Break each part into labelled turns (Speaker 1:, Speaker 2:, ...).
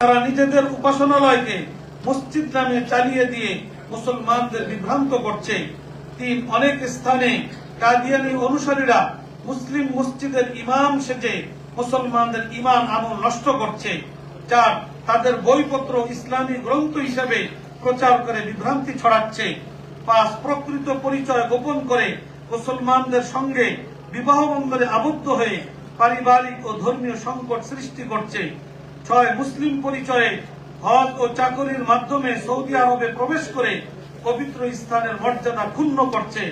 Speaker 1: তারা নিজেদের উপাসনালয়কে মসজিদ নামে চালিয়ে দিয়ে মুসলমানদের বিভ্রান্ত করছে। তিন, অনেক স্থানে কাদিয়ানি অনুসারীরা মুসলিম মসজিদের ইমাম সেজে মুসলমানদের ইমান আমল নষ্ট করছে। চার, তাদের বইপত্র ইসলামী গ্রন্থ হিসেবে প্রচার করে বিভ্রান্তি ছড়াচ্ছে। পাঁচ, প্রকৃত পরিচয় গোপন করে মুসলমানদের সঙ্গে বিবাহ বন্ধনে আবদ্ধ হয়ে পারিবারিক ও ধর্মীয় সংকট সৃষ্টি করছে। ছয় মুসলিম পরিচয়ে হজ ও চাকরির মাধ্যমে সৌদি আরবে প্রবেশ করে পবিত্র স্থানের মর্যাদা ক্ষুণ্ণ করছে।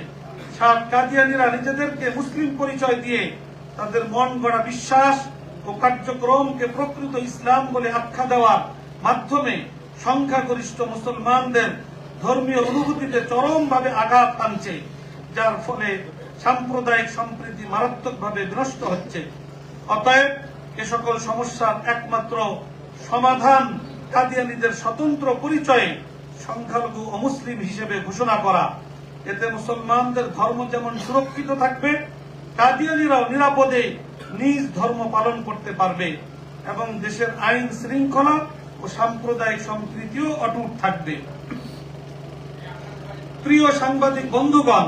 Speaker 1: সাত কাদিয়ানিরা নিজেদেরকে মুসলিম পরিচয় দিয়ে তাদের মন গড়া বিশ্বাস ও কার্যক্রমকে প্রকৃত ইসলাম বলে আখ্যা দেওয়ার মাধ্যমে সংখ্যাগরিষ্ঠ মুসলমানদের ধর্মীয় অনুভূতিতে চরমভাবে আঘাত আনছে, যার ফলে সাম্প্রদায়িক সম্প্রীতি মারাত্মকভাবে বিনষ্ট হচ্ছে। অতএব এ সকল সমস্যার একমাত্র সমাধান কাদিয়ানিদের স্বতন্ত্র পরিচয়ে সংখ্যালঘু অমুসলিম হিসেবে ঘোষণা করা। এতে মুসলমানদের ধর্ম যেমন সুরক্ষিত থাকবে, কাদিয়ানিরাও নিরাপদে নিজ ধর্ম পালন করতে পারবে এবং দেশের আইন শৃঙ্খলা ও সাম্প্রদায়িক সম্প্রীতিও অটুট থাকবে। প্রিয় সাংবাদিক বন্ধুগণ,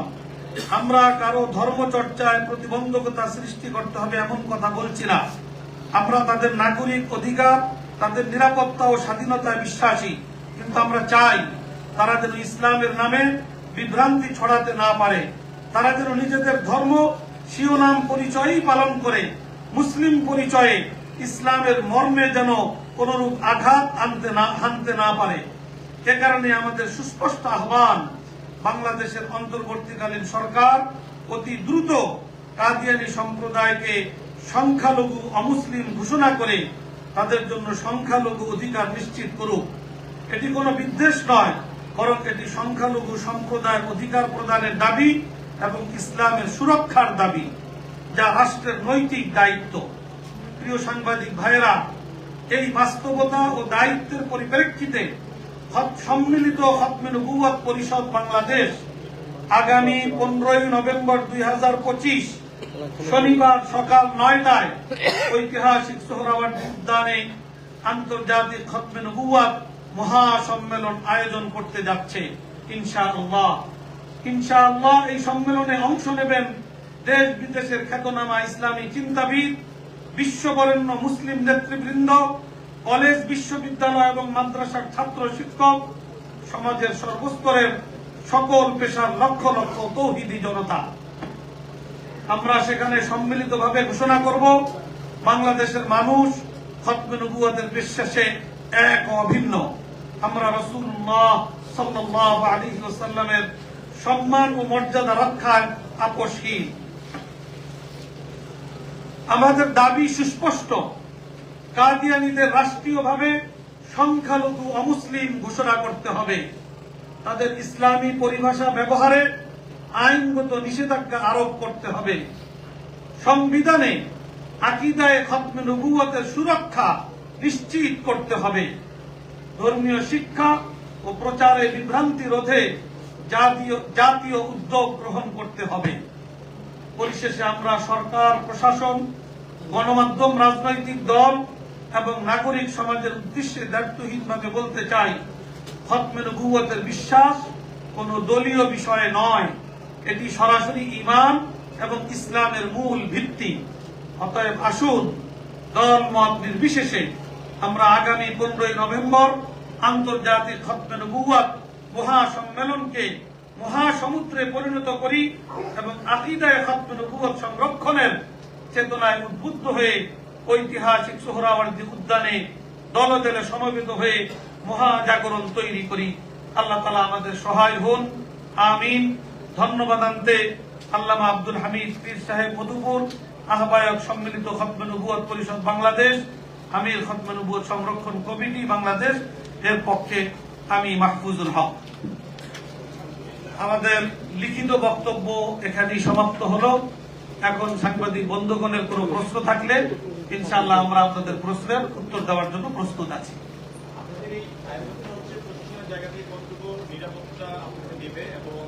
Speaker 1: আমরা কারও ধর্মচর্চায় প্রতিবন্ধকতা সৃষ্টি করতে হবে এমন কথা বলছি না। আমরা তাদের নাগরিক অধিকার, তাদের নিরাপত্তা ও স্বাধীনতায় বিশ্বাসী। কিন্তু আমরা চাই তারা যেন ইসলামের নামে বিভ্রান্তি ছড়াতে না পারে। তারা যেন নিজেদের ধর্ম, শিরোনাম পরিচয়ই পালন করে। মুসলিম পরিচয়ে ইসলামের মর্মে যেন কোনরূপ আঘাত আনতে না আনতে না পারে। এ কারণে আমাদের সুস্পষ্ট আহ্বান, বাংলাদেশের অন্তর্বর্তীকালীন সরকার অতি দ্রুত কাদিয়ানি সম্প্রদায়কে সংখ্যালঘু অমুসলিম ঘোষণা করে তাদের জন্য সংখ্যালঘু অধিকার নিশ্চিত করুক। এটি কোনো বিদ্বেষ নয়, বরং এটি সংখ্যালঘু সম্প্রদায়ের অধিকার প্রদানের দাবি এবং ইসলামের সুরক্ষার দাবি, যা রাষ্ট্রের নৈতিক দায়িত্ব। প্রিয় সাংবাদিক ভাইয়েরা, এই বাস্তবতা ও দায়িত্বের পরিপ্রেক্ষিতে সম্মিলিত হতমে পরিষদ বাংলাদেশ আগামী পনেরোই নভেম্বর দুই হাজার পঁচিশ শনিবার সকাল নয়টায় ঐতিহাসিক সোহরাওয়ার্দী উদ্যানে আন্তর্জাতিক খতমে নবুয়াত মহাসম্মেলন আয়োজন করতে যাচ্ছে। ইনশাআল্লাহ। ইনশাআল্লাহ এই সম্মেলনে অংশ নেবেন দেশ বিদেশের খ্যাতনামা ইসলামী চিন্তাবিদ, বিশ্ববরেণ্য মুসলিম নেতৃবৃন্দ, কলেজ, বিশ্ববিদ্যালয় এবং মাদ্রাসার ছাত্র শিক্ষক, সমাজের সর্বস্তরের সকল পেশার লক্ষ লক্ষ তৌহিদি জনতা। আমরা সেখানে সম্মিলিতভাবে ঘোষণা করব, বাংলাদেশের মানুষ খতমে বিশ্বাসে এক অভিন্ন। আমরা রসুল্লাহ সাল্লাহ আলী ওসাল্লামের সম্মান ও মর্যাদা রক্ষায় আপোষহীন। আমাদের দাবি সুস্পষ্ট। কাদিয়ানিদের রাষ্ট্রীয়ভাবে সংখ্যালঘু অমুসলিম ঘোষণা করতে হবে। তাদের ইসলামী পরিভাষা ব্যবহারে আইনগত নিষেধাজ্ঞা আরোপ করতে হবে। সংবিধানে আকিদায় খতমে নবুয়তের সুরক্ষা নিশ্চিত করতে হবে। ধর্মীয় শিক্ষা ও প্রচারে বিভ্রান্তি রোধে জাতীয় জাতীয় উদ্যোগ গ্রহণ করতে হবে। পরিশেষে আমরা সরকার, প্রশাসন, গণমাধ্যম, রাজনৈতিক দল এবং নাগরিক সমাজের উদ্দেশ্যে দায়িত্বহীনভাবে বলতে চাই, খতমে নবুয়তের বিশ্বাস কোনো দলীয় বিষয়ে নয়। এটি সরাসরি ইমান এবং ইসলামের মূল ভিত্তি। অতএব আসুন দল মত নির্বিশেষে আমরা আগামী পনেরোই নভেম্বর আন্তর্জাতিক খতমে নবুয়াত মহাসম্মেলনকে মহাসমুদ্রে পরিণত করি এবং আকিদায় খতমে নবুয়াত সংরক্ষণের চেতনায় উদ্বুদ্ধ হয়ে ঐতিহাসিক সোহরাওয়ার্দী উদ্যানে দলে দলে সমবেত হয়ে মহাজাগরণ তৈরি করি। আল্লাহ তালা আমাদের সহায় হন। আমিন। ধন্যবাদ আনতে আল্লামা আব্দুল হামিদ পীর সাহেব মধুপুর আহ্বায়ক সম্মিলিত খতমে পরিষদ বাংলাদেশ, আমির খতমে সংরক্ষণ কমিটি বাংলাদেশ, এর পক্ষে আমি মাহফুজুল হক। আমাদের লিখিত বক্তব্য এখানেই সমাপ্ত হলো। এখন সাংবাদিক বন্ধুগণের কোনো প্রশ্ন থাকলে ইনশাআল্লাহ আমরা আপনাদের প্রশ্নের উত্তর দেওয়ার জন্য প্রস্তুত আছি।
Speaker 2: নিরাপত্তা আপনাকে দেবে এবং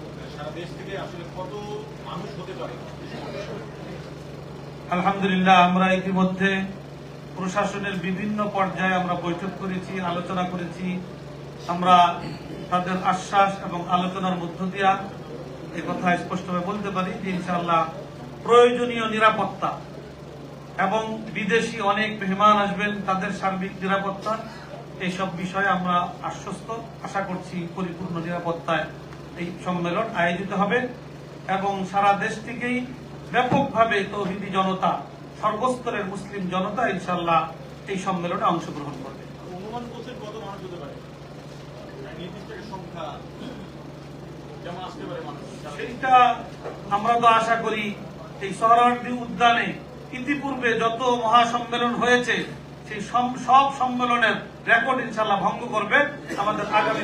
Speaker 1: আলহামদুলিল্লাহ, আমরা ইতিমধ্যে প্রশাসনের বিভিন্ন পর্যায়ে আমরা বৈঠক করেছি, আলোচনা করেছি। আমরা তাদের আশ্বাস এবং আলোচনার মধ্য দিয়া এ কথা স্পষ্টভাবে বলতে পারি যে, ইনশাআল্লাহ প্রয়োজনীয় নিরাপত্তা এবং বিদেশি অনেক মেহমান আসবেন, তাদের সার্বিক নিরাপত্তা, এইসব বিষয়ে আমরা আশ্বস্ত। আশা করছি পরিপূর্ণ নিরাপত্তায় এই সম্মেলন আয়োজিত হবে এবং সারা দেশ থেকেই ব্যাপকভাবে তৌহিদি জনতা সর্বস্তরের মুসলিম জনতা ইনশাল্লাহ এই সম্মেলনে অংশগ্রহণ করবে।
Speaker 2: অনুমান করছেন কত মানুষ হতে পারে? সংখ্যা যেমন আসতে পারে মানুষ।
Speaker 1: সেইটা আমরা তো আশা করি এই সোহরাওয়ার্দী উদ্যানে ইতিপূর্বে যত মহাসম্মেলন হয়েছে সেই সব সম্মেলনের রেকর্ড ইনশাল্লাহ ভঙ্গ করবে আমাদের আগামী